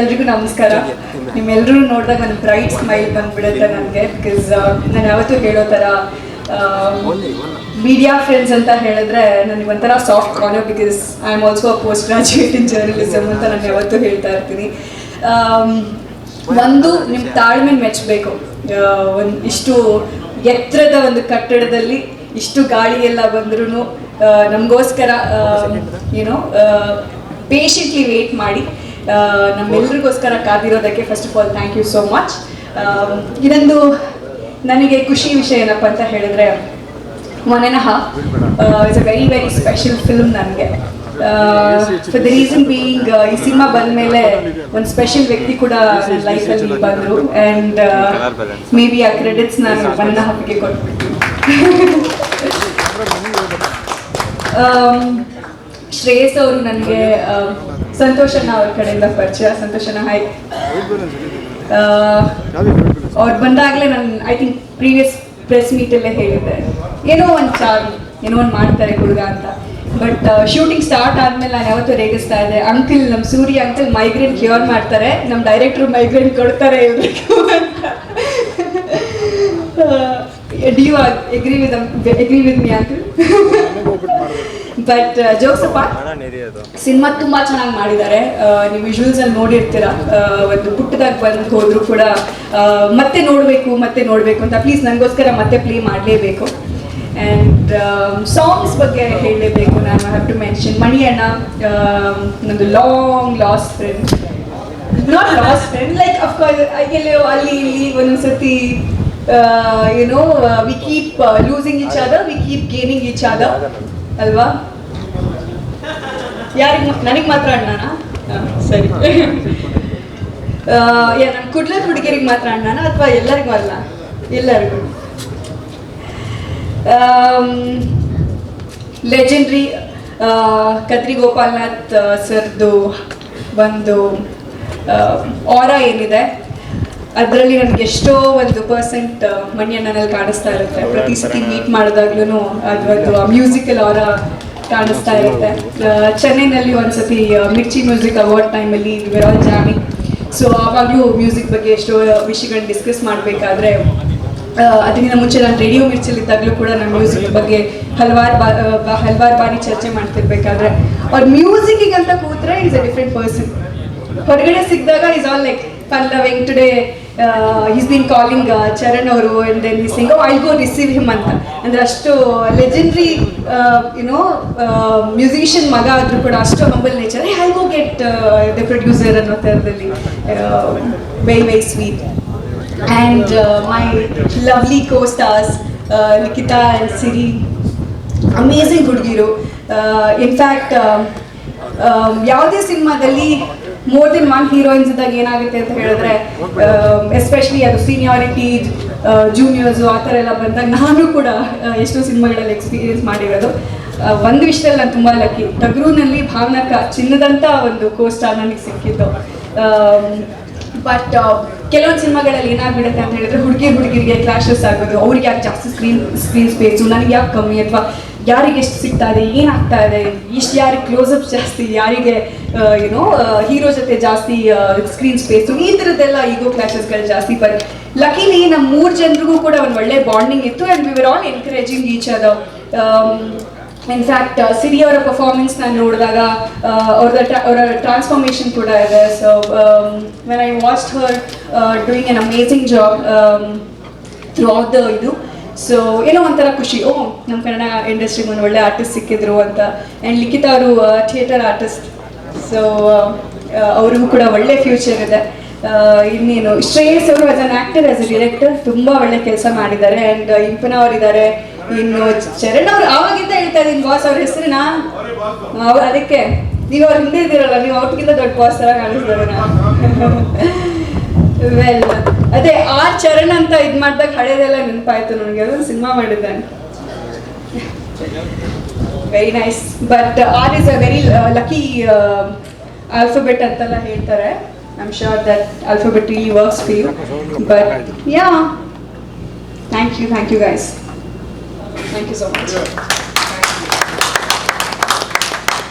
ಎಲ್ರಿಗೂ ನಮಸ್ಕಾರ. ನಿಮ್ಮೆಲ್ಲರೂ ನೋಡಿದಾಗ ಒಂದು ಬ್ರೈಟ್ ಸ್ಮೈಲ್ ಬಂದ್ಬಿಡುತ್ತೆ ನನಗೆ ಬಿಕಾಸ್ ನಾನು ಯಾವತ್ತೂ ಹೇಳೋ ಥರ ಮೀಡಿಯಾ ಫ್ರೆಂಡ್ಸ್ ಅಂತ ಹೇಳಿದ್ರೆ ನನಗೆ ಒಂಥರ soft corner because I am also a post graduate in journalism ಅಂತ ನಾನು ಯಾವತ್ತೂ ಹೇಳ್ತಾ ಇರ್ತೀನಿ. ಒಂದು ನಿಮ್ಮ ತಾಳ್ಮೆ ಮೆಚ್ಚಬೇಕು ಒಂದು ಇಷ್ಟು ಎತ್ತರದ ಒಂದು ಕಟ್ಟಡದಲ್ಲಿ ಇಷ್ಟು ಗಾಳಿ ಎಲ್ಲ ಬಂದ್ರೂ ನಮಗೋಸ್ಕರ ಏನೋ ಪೇಷಂಟ್ಲಿ ವೇಟ್ ಮಾಡಿ. ಆ, ನಮ್ಮೆಲ್ರಿಗೋಸ್ಕರ ಕಾದಿರೋದಕ್ಕೆ first of all thank you so much ಇದೊಂದು ನನಗೆ ಖುಷಿ ವಿಷಯ ಏನಪ್ಪ ಅಂತ ಹೇಳಿದ್ರೆ one and half it's a very very special film ನನಗೆ. ಫಾರ್ ದ ರೀಸನ್ ಬೀಯಿಂಗ್ ಈ ಸಿನಿಮಾ ಬಂದಮೇಲೆ ಒಂದು ಸ್ಪೆಷಲ್ ವ್ಯಕ್ತಿ ಕೂಡ ಲೈಫ್ ಲೈಫಲ್ಲಿ ಬಂದರು. And may be a credits ನಾನು ಒನ್ ಆ್ಯಂಡ್ ಹಾಫ್ಗೆ ಆಮ್, ಶ್ರೇಯಸ್ ಅವರು ನನಗೆ ಸಂತೋಷನ ಅವ್ರ ಕಡೆಯಿಂದ ಪರಿಚಯ ಸಂತೋಷನ ಹಾಯ್ ಅವ್ರು ಬಂದಾಗಲೇ ನಾನು ಐ ಥಿಂಕ್ ಪ್ರೀವಿಯಸ್ ಪ್ರೆಸ್ ಮೀಟಲ್ಲೇ ಹೇಳಿದ್ದೆ. ಏನೋ ಒಂದು ಚಾರ್ಮ್ ಏನೋ ಒಂದು ಮಾಡ್ತಾರೆ ಹುಡುಗ ಅಂತ. ಬಟ್ ಶೂಟಿಂಗ್ ಸ್ಟಾರ್ಟ್ ಆದ್ಮೇಲೆ ನಾನು ಯಾವತ್ತೂ ರೇಗಿಸ್ತಾ ಇದ್ದೆ. ಅಂಕಲ್ ನಮ್ಮ ಸೂರ್ಯ ಅಂಕಲ್ ಮೈಗ್ರೇನ್ ಕ್ಯೂರ್ ಮಾಡ್ತಾರೆ. ನಮ್ಮ ಡೈರೆಕ್ಟ್ರು ಮೈಗ್ರೇನ್ ಕೊಡ್ತಾರೆ ಇವ್ರಿಗೂ ಅಂತ. Do you agree with agree with me uncle but jokes ಅಪ್ಪ ಸಿನಿಮಾ ತುಂಬಾ ಚೆನ್ನಾಗಿ ಮಾಡಿದ್ದಾರೆ. ನೀವು ವಿಜುವಲ್ಸ್ ಅಲ್ಲಿ ನೋಡಿರ್ತೀರ? ಒಂದು ಪುಟ್ಟದಾಗ ಬಂದು ಹೋದ್ರು ಕೂಡ ಮತ್ತೆ ನೋಡಬೇಕು ಮತ್ತೆ ನೋಡಬೇಕು ಅಂತ ಪ್ಲೀಸ್ ನನಗೋಸ್ಕರ ಮತ್ತೆ ಪ್ಲೇ ಮಾಡಲೇಬೇಕು. ಆ್ಯಂಡ್ ಸಾಂಗ್ಸ್ ಬಗ್ಗೆ ಹೇಳಲೇಬೇಕು ನಾನು ಹ್ಯಾವ್ ಟು ಮೆನ್ಷನ್ ಮಣಿ ಅಣ್ಣ ನಂದು long last friend not last friend like of course ಎಲ್ಲೋ ಅಲ್ಲಿ ಇಲ್ಲಿ ಒಂದೊಂದ್ಸತಿ you know we keep losing each other we keep gaining each other ಅಲ್ವಾ? ಯಾರಿಗೆ ನನಗೆ ಮಾತ್ರ ಅಣ್ಣನ? ಸರಿ. ಯಾ ನನ್ನ ಕುಡ್ಲ ಹುಡುಗಿರಿಗೆ ಮಾತ್ರ ಅಣ್ಣನ ಅಥವಾ ಎಲ್ಲರಿಗೂ ಅಲ್ಲ? ಎಲ್ಲರಿಗೂ. ಲೆಜೆಂಡ್ರಿ ಕದ್ರಿ ಗೋಪಾಲ್ನಾಥ್ ಸರ್ದು ಒಂದು ಆರ ಏನಿದೆ? ಅದರಲ್ಲಿ ನನಗೆ ಎಷ್ಟೋ ಒಂದು ಪರ್ಸೆಂಟ್ ಮಣಿಯಣ್ಣನಲ್ಲಿ ಕಾಣಿಸ್ತಾ ಇರುತ್ತೆ. ಪ್ರತಿ ಸತಿ ಮೀಟ್ ಮಾಡಿದಾಗ್ಲೂ ಅದರದ್ದು ಮ್ಯೂಸಿಕಲ್ ಅವರ ಕಾಣಿಸ್ತಾ ಇರುತ್ತೆ. ಚೆನ್ನೈನಲ್ಲಿ ಒಂದ್ಸತಿ ಮಿರ್ಚಿ ಮ್ಯೂಸಿಕ್ ಅವಾರ್ಡ್ ಟೈಮಲ್ಲಿ ವಿರ್ ಜಾಮಿ. ಸೊ ಆವಾಗಲೂ ಮ್ಯೂಸಿಕ್ ಬಗ್ಗೆ ಎಷ್ಟೋ ವಿಷಯಗಳನ್ನ ಡಿಸ್ಕಸ್ ಮಾಡಬೇಕಾದ್ರೆ ಅದಕ್ಕಿಂತ ಮುಂಚೆ ನಾನು ರೇಡಿಯೋ ಮಿರ್ಚಲ್ಲಿದ್ದಾಗಲೂ ಕೂಡ ನಾನು ಮ್ಯೂಸಿಕ್ ಬಗ್ಗೆ ಹಲವಾರು ಬಾ ಹಲವಾರು ಬಾರಿ ಚರ್ಚೆ ಮಾಡ್ತಿರ್ಬೇಕಾದ್ರೆ ಅವ್ರ ಮ್ಯೂಸಿಕ್ಕಿಗಂತ ಅಂತ ಕೂತ್ರೆ ಈಸ್ ಅ ಡಿಫ್ರೆಂಟ್ ಪರ್ಸನ್ ಹೊರಗಡೆ ಸಿಕ್ಕಿದಾಗ is all like fun loving today is been calling Charan ಅವರು and then he sing I go receive him ಅಂತ. ಅಂದ್ರೆ ಅಷ್ಟು ಲೆಜೆಂಡ್ರಿ ಯುನೋ ಮ್ಯೂಸಿಷಿಯನ್ ಮಗ ಆದ್ರೂ ಕೂಡ ಅಷ್ಟು humble nature I go get the producer ಅನ್ನೋ ಥರದಲ್ಲಿ very very sweet and my lovely costars Likhita and Siri amazing ಹುಡುಗಿರು ಇನ್ಫ್ಯಾಕ್ಟ್ ಯಾವುದೇ ಸಿನಿಮಾದಲ್ಲಿ ಮೋರ್ ದೆನ್ ಒನ್ ಹೀರೋಯಿನ್ಸ್ ಇದ್ದಾಗ ಏನಾಗುತ್ತೆ ಅಂತ ಹೇಳಿದ್ರೆ ಎಸ್ಪೆಷಲಿ ಅದು ಸೀನಿಯಾರಿಟಿ ಜೂನಿಯರ್ಸು ಆ ಥರ ಎಲ್ಲ ಬಂದಾಗ ನಾನು ಕೂಡ ಆ, ಎಷ್ಟೋ ಸಿನಿಮಾಗಳಲ್ಲಿ ಎಕ್ಸ್ಪೀರಿಯನ್ಸ್ ಮಾಡಿರೋದು. ಒಂದು ವಿಷಯದಲ್ಲಿ ನಾನು ತುಂಬ ಲಕ್ಕಿ ಟಗ್ರೂನಲ್ಲಿ ಭಾವನಕ ಚಿನ್ನದಂಥ ಒಂದು ಕೋಸ್ಟಾರ್ ನನಗೆ ಸಿಕ್ಕಿತ್ತು ಬಟ್ ಕೆಲವೊಂದು ಸಿನಿಮಾಗಳಲ್ಲಿ ಏನಾಗ್ಬಿಡುತ್ತೆ ಅಂತ ಹೇಳಿದ್ರೆ ಹುಡುಗಿ ಹುಡುಗಿರಿಗೆ ಕ್ಲಾಶಸ್ ಆಗೋದು ಅವ್ರಿಗೆ ಯಾಕೆ ಜಾಸ್ತಿ ಸ್ಕ್ರೀನ್ ಸ್ಕ್ರೀನ್ ಸ್ಪೇಸು ನನಗೆ ಯಾಕೆ ಕಮ್ಮಿ ಅಥವಾ ಯಾರಿಗೆ ಎಷ್ಟು ಸಿಗ್ತಾ ಇದೆ, ಏನಾಗ್ತಾ ಇದೆ, ಇಷ್ಟು ಯಾರಿಗೆ ಕ್ಲೋಸಪ್ ಜಾಸ್ತಿ, ಯಾರಿಗೆ ಏನೋ ಹೀರೋ ಜೊತೆ ಜಾಸ್ತಿ ಸ್ಕ್ರೀನ್ ಸ್ಪೇಸ್ ಈ ಥರದ್ದೆಲ್ಲ ಈಗೋ ಕ್ಲಾಸಸ್ಗಳು ಜಾಸ್ತಿ ಬಟ್ ಲಕ್ಕಿಲಿ ನಮ್ಮ ಮೂರು ಜನರಿಗೂ ಕೂಡ ಒಂದು ಒಳ್ಳೆ ಬಾಂಡಿಂಗ್ ಇತ್ತು and were all encouraging each other in fact Siri ಅವರ ಪರ್ಫಾರ್ಮೆನ್ಸ್ ನಾನು ನೋಡಿದಾಗ ಅವ್ರದ ಅವರ ಟ್ರಾನ್ಸ್ಫಾರ್ಮೇಷನ್ ಕೂಡ ಇದೆ. So when I watch her doing an amazing job throughout the ಇದು ಸೊ ಏನೋ ಒಂಥರ ಖುಷಿ. ಓ ನಮ್ಮ ಕನ್ನಡ ಇಂಡಸ್ಟ್ರಿಗೆ ಒಂದು ಒಳ್ಳೆ ಆರ್ಟಿಸ್ಟ್ ಸಿಕ್ಕಿದ್ರು ಅಂತ. ಆ್ಯಂಡ್ ಲಿಖಿತ ಅವರು ಥಿಯೇಟರ್ ಆರ್ಟಿಸ್ಟ್ ಸೊ ಅವ್ರಿಗೂ ಕೂಡ ಒಳ್ಳೆ ಫ್ಯೂಚರ್ ಇದೆ. ಇನ್ನೇನು, ಶ್ರೇಯಸ್ ಅವರು as an actor as a director ತುಂಬ ಒಳ್ಳೆ ಕೆಲಸ ಮಾಡಿದ್ದಾರೆ. ಆ್ಯಂಡ್ ಇಂಪನ ಅವರಿದ್ದಾರೆ ಇನ್ನು ಚರಣ್ ಅವರು ಆವಾಗಿಂದ ಹೇಳ್ತಾ ಇದ್ದೀನಿ ಬಾಸ್ ಅವ್ರ ಹೆಸರಿನ ಅದಕ್ಕೆ, ನೀವು ಅವ್ರ ಹಿಂದೆ ಇದ್ದೀರಲ್ಲ, ನೀವು ಅವ್ರಿಗಿಂತ ದೊಡ್ಡ ಬಾಸ್ ಥರ ಕಾಣಿಸ್ತಾರೆ ವೆಲ್ ಅದೇ ಆರ್ ಚರಣ್ ಅಂತ ಇದು ಮಾಡ್ದಾಗ ಹಳೇದೆಲ್ಲ ನೆನಪಾಯ್ತು ನನಗೆ, ಅದೊಂದು ಸಿನಿಮಾ ಮಾಡಿದ್ದಾನೆ very nice but R is a very lucky alphabet ಅಂತೆಲ್ಲ ಹೇಳ್ತಾರೆ. I'm sure that alphabet really works for you but yeah thank you thank you guys thank you so much